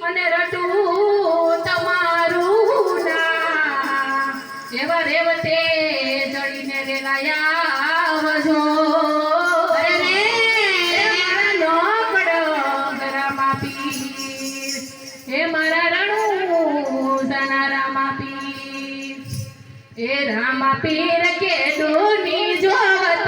અને રટવું તમારું ના. જેવા રેવતે જડીને રેલાયા વજો એ રામા પીર કે ડોની જોવત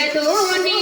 ఎదుని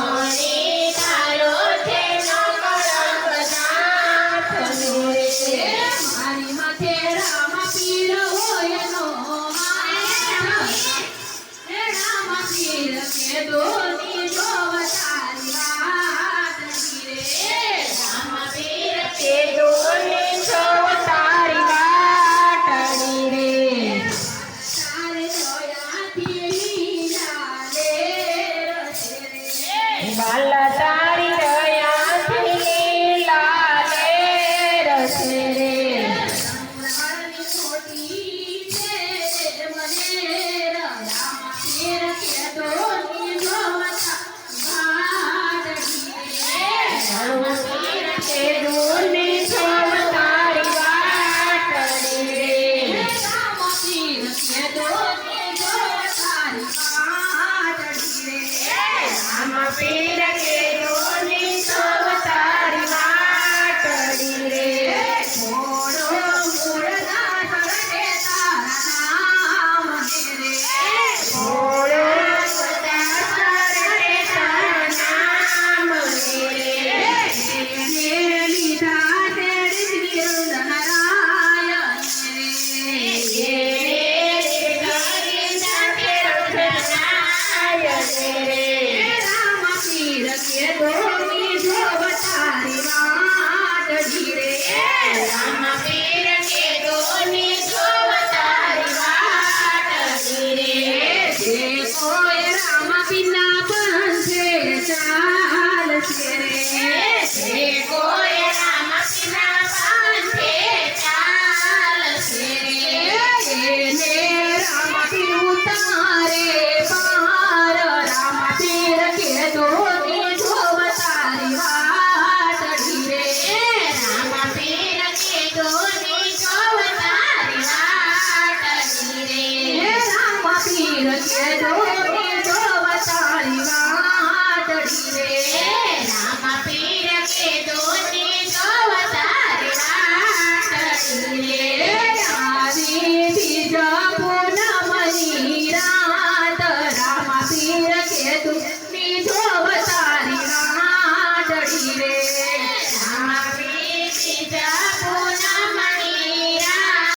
আল্লাহ